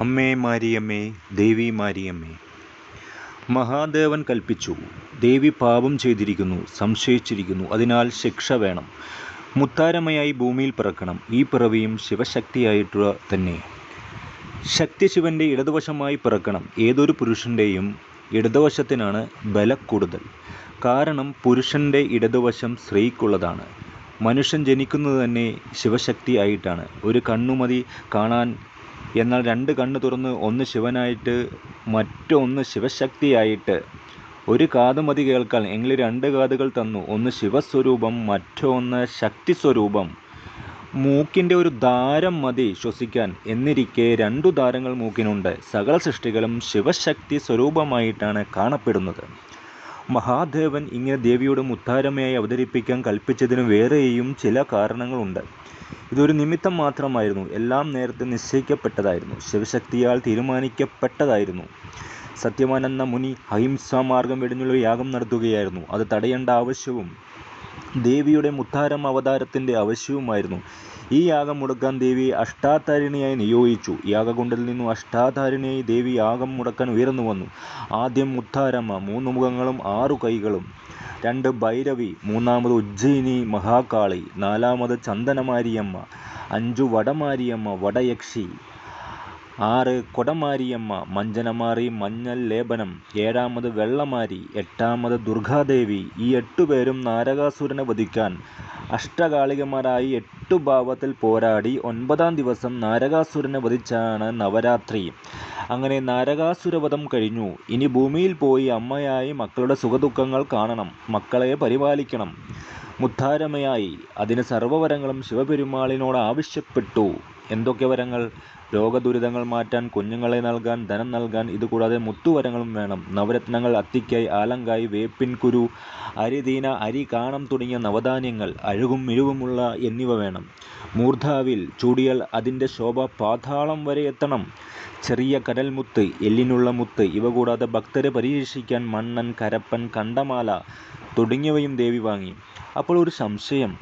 അമ്മേ മാരിയമ്മേ ദേവി മാരിയമ്മേ. മഹാദേവൻ കൽപ്പിച്ചു. ദേവി പാപം ചെയ്തിരിക്കുന്നു സംശയിച്ചിരിക്കുന്നു. അതിനാൽ ശിക്ഷ വേണം. മുത്താരമ്മയായി ഭൂമിയിൽ പിറക്കണം. ഈ പിറവിയും ശിവശക്തിയായിട്ടുള്ള തന്നെ. ശക്തി ശിവന്റെ ഇടതുവശമായി പിറക്കണം. ഏതൊരു പുരുഷന്റെയും ഇടതുവശത്തിനാണ് ബലക്കൂടുതൽ. കാരണം പുരുഷന്റെ ഇടതുവശം സ്ത്രീക്കുള്ളതാണ്. മനുഷ്യൻ ജനിക്കുന്നത് തന്നെ ശിവശക്തി ആയിട്ടാണ് ഒരു കണ്ണുമതി കാണാൻ എന്നാൽ രണ്ട് കണ്ണ് തുറന്ന് ഒന്ന് ശിവനായിട്ട് മറ്റൊന്ന് ശിവശക്തിയായിട്ട്. ഒരു കാത് മതി കേൾക്കാൻ എങ്കിൽ രണ്ട് കാതുകൾ തന്നു. ഒന്ന് ശിവസ്വരൂപം മറ്റൊന്ന് ശക്തി സ്വരൂപം മൂക്കിന്റെ ഒരു ദാരം മതി ശ്വസിക്കാൻ. എന്നിരിക്കെ രണ്ടു ദാരങ്ങൾ മൂക്കിനുണ്ട്. സകല സൃഷ്ടികളും ശിവശക്തി സ്വരൂപമായിട്ടാണ് കാണപ്പെടുന്നത്. മഹാദേവൻ ഇങ്ങനെ ദേവിയുടെ മുത്താരമ്മയായി അവതരിപ്പിക്കാൻ കൽപ്പിച്ചതിന് വേറെയും ചില കാരണങ്ങളുണ്ട്. ഇതൊരു നിമിത്തം മാത്രമായിരുന്നു. എല്ലാം നേരത്തെ നിശ്ചയിക്കപ്പെട്ടതായിരുന്നു. ശിവശക്തിയാൽ തീരുമാനിക്കപ്പെട്ടതായിരുന്നു. സത്യമാനന്ദ മുനി അഹിംസാ മാർഗം വെടിഞ്ഞുള്ള യാഗം നടത്തുകയായിരുന്നു. അത് തടയേണ്ട ആവശ്യവും ദേവിയുടെ മുത്താരം അവതാരത്തിന്റെ ആവശ്യവുമായിരുന്നു. ഈ യാഗം മുടക്കാൻ ദേവി അഷ്ടാധാരിണിയായി നിയോഗിച്ചു. യാഗകുണ്ടിൽ നിന്നും അഷ്ടാധാരിണിയായി ദേവി യാഗം മുടക്കാൻ ഉയർന്നു വന്നു. ആദ്യം മുത്താരമ്മ മൂന്ന് മുഖങ്ങളും ആറു കൈകളും. രണ്ട് ഭൈരവി മൂന്നാമത് ഉജ്ജയിനി മഹാകാളി നാലാമത് ചന്ദനമാരിയമ്മ അഞ്ചു വടമാരിയമ്മ വടയക്ഷി. ആറ് കൊടമാരിയമ്മ മഞ്ചനമാറി മഞ്ഞൾ ലേപനം ഏഴാമത് വെള്ളമാരി എട്ടാമത് ദുർഗാദേവി ഈ എട്ടുപേരും നാരകാസുരനെ വധിക്കാൻ അഷ്ടകാളികമാരായി എട്ടു ഭാവത്തിൽ പോരാടി ഒൻപതാം ദിവസം നാരകാസുരനെ വധിച്ചാണ് നവരാത്രി. അങ്ങനെ നാരകാസുരവധം കഴിഞ്ഞു. ഇനി ഭൂമിയിൽ പോയി അമ്മയായി മക്കളുടെ സുഖദുഃഖങ്ങൾ കാണണം മക്കളെ പരിപാലിക്കണം. മുത്താരമയായി അതിന് സർവവരങ്ങളും ശിവപെരുമാളിനോട് ആവശ്യപ്പെട്ടു. എന്തൊക്കെ വരങ്ങൾ? രോഗദുരിതങ്ങൾ മാറ്റാൻ കുഞ്ഞുങ്ങളെ നൽകാൻ ധനം നൽകാൻ ഇതുകൂടാതെ മുത്തുവരങ്ങളും വേണം. നവരത്നങ്ങൾ അത്തിക്കായി ആലങ്കായി വേപ്പിൻ കുരു അരിദീന അരി കാണം തുടങ്ങിയ നവധാന്യങ്ങൾ അഴുകും മിഴിവുമുള്ള എന്നിവ വേണം. മൂർധാവിൽ ചൂടിയാൽ അതിന്റെ ശോഭ പാതാളം വരെ എത്തണം. ചെറിയ കടൽമുത്ത് എല്ലിനുള്ള മുത്ത് ഇവ കൂടാതെ ഭക്തരെ പരീക്ഷിക്കാൻ മണ്ണൻ കരപ്പൻ കണ്ടമാല തുടങ്ങിയവയും ദേവി വാങ്ങി. അപ്പോൾ ഒരു സംശയം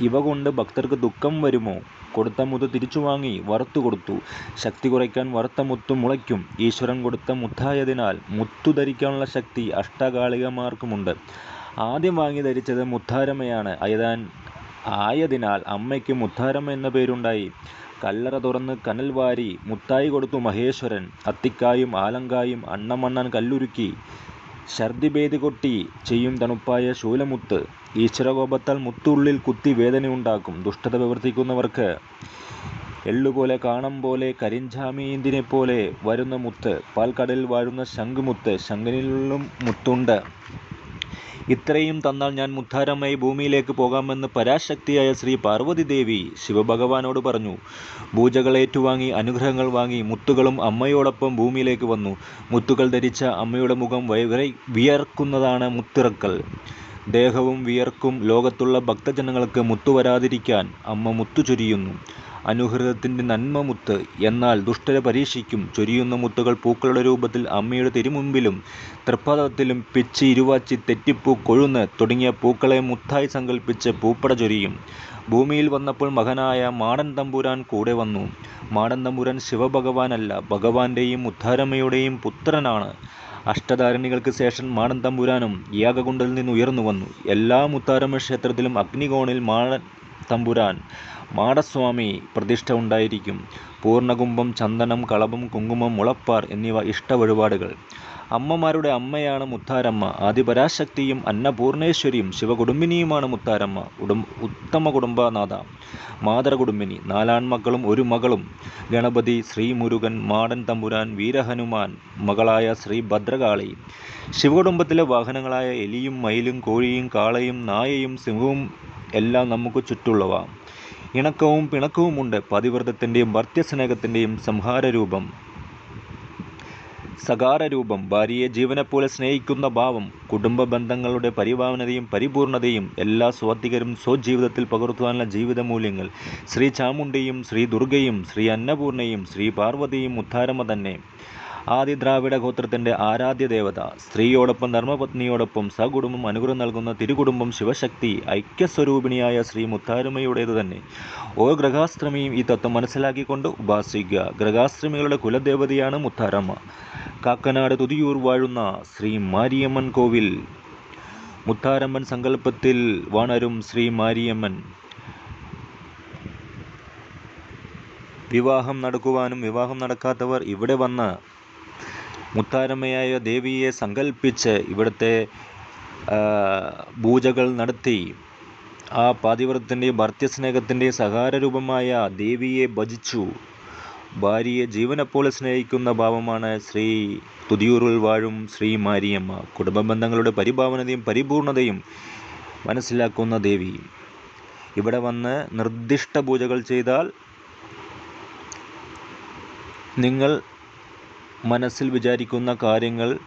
ഇവ കൊണ്ട് ഭക്തർക്ക് ദുഃഖം വരുമോ? കൊടുത്ത മുത്ത് തിരിച്ചു വാങ്ങി വറുത്തു കൊടുത്തു. ശക്തി കുറയ്ക്കാൻ വറുത്ത മുത്തു മുളയ്ക്കും. ഈശ്വരൻ കൊടുത്ത മുത്തായതിനാൽ മുത്തു ധരിക്കാനുള്ള ശക്തി അഷ്ടകാളികമാർക്കുമുണ്ട്. ആദ്യം വാങ്ങി ധരിച്ചത് മുത്താരമ്മയാണ്. അയതാൻ ആയതിനാൽ അമ്മയ്ക്ക് മുത്താരമ്മ എന്ന പേരുണ്ടായി. കല്ലറ തുറന്ന് കനൽ വാരി മുത്തായി കൊടുത്തു മഹേശ്വരൻ. അത്തിക്കായും ആലങ്കായും അണ്ണമണ്ണൻ കല്ലുരുക്കി. ഛർദിഭേദി കൊട്ടി ചെയ്യും തണുപ്പായ ശൂലമുത്ത്. ഈശ്വരകോപത്താൽ മുത്തുള്ളിൽ കുത്തി വേദനയുണ്ടാക്കും. ദുഷ്ടത പ്രവർത്തിക്കുന്നവർക്ക് എള്ളുപോലെ കാണം പോലെ കരിഞ്ചാമീന്തിനെ പോലെ വരുന്ന മുത്ത്. പാൽക്കടലിൽ വാഴുന്ന ശംഖുമുത്ത്. ശംഖനിലും മുത്തുണ്ട്. ഇത്രയും തന്നാൽ ഞാൻ മുത്താരമായി ഭൂമിയിലേക്ക് പോകാമെന്ന് പരാശക്തിയായ ശ്രീ പാർവതി ദേവി ശിവഭഗവാനോട് പറഞ്ഞു. പൂജകൾ ഏറ്റുവാങ്ങി അനുഗ്രഹങ്ങൾ വാങ്ങി മുത്തുകളും അമ്മയോടൊപ്പം ഭൂമിയിലേക്ക് വന്നു. മുത്തുകൾ ധരിച്ച അമ്മയുടെ മുഖം വിയർക്കുന്നതാണ് മുത്തിറക്കൽ. ദേഹവും വിയർക്കും ലോകത്തുള്ള ഭക്തജനങ്ങൾക്ക് മുത്തു വരാതിരിക്കാൻ അമ്മ മുത്തു ചൊരിയുന്നു. അനുഹൃതത്തിന്റെ നന്മ മുത്ത്. എന്നാൽ ദുഷ്ടരെ പരീക്ഷിക്കും. ചൊരിയുന്ന മുത്തുകൾ പൂക്കളുടെ രൂപത്തിൽ അമ്മയുടെ തിരുമുമ്പിലും തൃപ്പാദത്തിലും പിച്ചി ഇരുവാച്ചി തെറ്റിപ്പൂ കൊഴുന്ന് തുടങ്ങിയ പൂക്കളെ മുത്തായി സങ്കല്പിച്ച് പൂപ്പട ചൊരിയും. ഭൂമിയിൽ വന്നപ്പോൾ മകനായ മാടൻ തമ്പുരാൻ കൂടെ വന്നു. മാടൻ തമ്പുരാൻ ശിവഭഗവാനല്ല. ഭഗവാന്റെയും ഉദ്ധാരമ്മയുടെയും പുത്രനാണ്. അഷ്ടധാരണികൾക്ക് ശേഷം മാടൻ തമ്പുരാനും യാഗകുണ്ടലിൽ നിന്ന് ഉയർന്നു വന്നു. എല്ലാ മുത്താരമ്മ ക്ഷേത്രത്തിലും അഗ്നികോണിൽ മാടൻ തമ്പുരാൻ മാടസ്വാമി പ്രതിഷ്ഠ ഉണ്ടായിരിക്കും. പൂർണകുംഭം ചന്ദനം കളഭം കുങ്കുമം മുളപ്പാർ എന്നിവ ഇഷ്ട വഴിപാടുകൾ അമ്മമാരുടെ അമ്മയാണ് മുത്താരമ്മ. ആദിപരാശക്തിയും അന്നപൂർണേശ്വരിയും ശിവകുടുംബിനിയുമാണ് മുത്താരമ്മ. ഉടും ഉത്തമ കുടുംബനാഥ. മാതൃകുടുംബിനി നാലാൺമക്കളും ഒരു മകളും. ഗണപതി ശ്രീമുരുകൻ മാടൻ തമ്പുരാൻ വീരഹനുമാൻ മകളായ ശ്രീ ഭദ്രകാളി ശിവകുടുംബത്തിലെ വാഹനങ്ങളായ എലിയും മയിലും കോഴിയും കാളയും നായയും സിംഹവും എല്ലാം നമുക്ക് ചുറ്റുള്ളവ ഇണക്കവും പിണക്കവുമുണ്ട് പതിവ്രതത്തിന്റെയും ഭർത്യസ്നേഹത്തിന്റെയും സംഹാരരൂപം. സകാരരൂപം ഭാര്യയെ ജീവനെപ്പോലെ സ്നേഹിക്കുന്ന ഭാവം കുടുംബ ബന്ധങ്ങളുടെ പരിഭാവനതയും പരിപൂർണതയും എല്ലാ സ്വാത്വികരും സ്വജീവിതത്തിൽ പകർത്തുവാനുള്ള ജീവിത മൂല്യങ്ങൾ ശ്രീ ചാമുണ്ടിയും ശ്രീ ദുർഗയും ശ്രീ അന്നപൂർണയും ശ്രീ പാർവതിയും ഉദ്ധാരമ തന്നെ ആദി ദ്രാവിഡ ഗോത്രത്തിന്റെ ആരാധ്യ ദേവത സ്ത്രീയോടൊപ്പം ധർമ്മപത്നിയോടൊപ്പം സകുടുംബം അനുഗ്രഹം നൽകുന്ന തിരുകുടുംബം ശിവശക്തി ഐക്യസ്വരൂപിണിയായ ശ്രീ മുത്താരുമയുടേത് തന്നെ. ഓരോ ഗ്രഹാശ്രമിയും ഈ തത്വം മനസ്സിലാക്കിക്കൊണ്ട് ഉപാസിക്കുക. ഗ്രഹാശ്രമികളുടെ കുലദേവതയാണ് മുത്താരമ്മ. കാക്കനാട് തുതിയൂർ വാഴുന്ന ശ്രീ മാരിയമ്മൻ കോവിൽ. മുത്താരമ്മൻ സങ്കല്പത്തിൽ വാണരും ശ്രീ മാരിയമ്മൻ. വിവാഹം നടക്കുവാനും വിവാഹം നടക്കാത്തവർ ഇവിടെ വന്ന് മുത്താരമ്മയായ ദേവിയെ സങ്കല്പിച്ച് ഇവിടുത്തെ പൂജകൾ നടത്തി. ആ പാതിവ്രത്തിന്റെയും ഭർത്യസ്നേഹത്തിന്റെയും സഹാരരൂപമായ ദേവിയെ ഭജിച്ചു. ഭാര്യയെ ജീവനെപ്പോലെ സ്നേഹിക്കുന്ന ഭാവമാണ് ശ്രീ തുതിയൂറിൽ വാഴും ശ്രീ മാരിയമ്മ. കുടുംബ ബന്ധങ്ങളുടെ പരിഭാവനതയും പരിപൂർണതയും മനസ്സിലാക്കുന്ന ദേവി. ഇവിടെ വന്ന് നിർദ്ദിഷ്ട പൂജകൾ ചെയ്താൽ നിങ്ങൾ മനസ്സിൽ വിചാരിക്കുന്ന കാര്യങ്ങൾ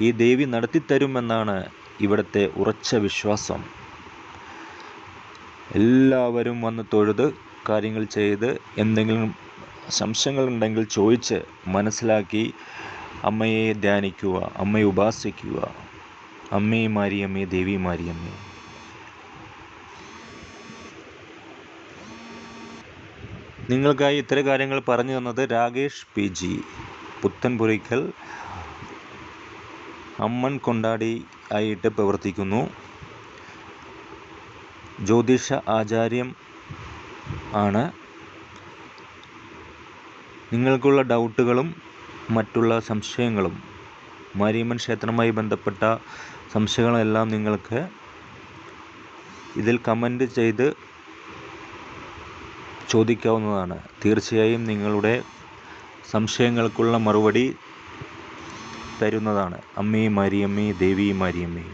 ഈ ദേവി നടത്തിത്തരുമെന്നാണ് ഇവിടുത്തെ ഉറച്ച വിശ്വാസം. എല്ലാവരും വന്ന് തൊഴുത് കാര്യങ്ങൾ ചെയ്ത് എന്തെങ്കിലും സംശയങ്ങളുണ്ടെങ്കിൽ ചോദിച്ച് മനസ്സിലാക്കി അമ്മയെ ധ്യാനിക്കുക അമ്മയെ ഉപാസിക്കുക. അമ്മേ മാരിയമ്മേ ദേവി മാരിയമ്മേ. നിങ്ങൾക്കായി ഇത്തരം കാര്യങ്ങൾ പറഞ്ഞു തന്നത് രാകേഷ് പി ജി. പുത്തൻപുരയ്ക്കൽ അമ്മൻ കൊണ്ടാടി ആയിട്ട് പ്രവർത്തിക്കുന്നു. ജ്യോതിഷ ആചാര്യം ആണ്. നിങ്ങൾക്കുള്ള ഡൗട്ടുകളും മറ്റുള്ള സംശയങ്ങളും മാരിയമ്മൻ ക്ഷേത്രമായി ബന്ധപ്പെട്ട സംശയങ്ങളെല്ലാം നിങ്ങൾക്ക് ഇതിൽ കമന്റ് ചെയ്ത് ചോദിക്കാവുന്നതാണ്. തീർച്ചയായും നിങ്ങളുടെ സംശയങ്ങൾക്കുള്ള മറുപടി തരുന്നതാണ്. അമ്മേ മാരിയമ്മേ ദേവി മാരിയമ്മേ.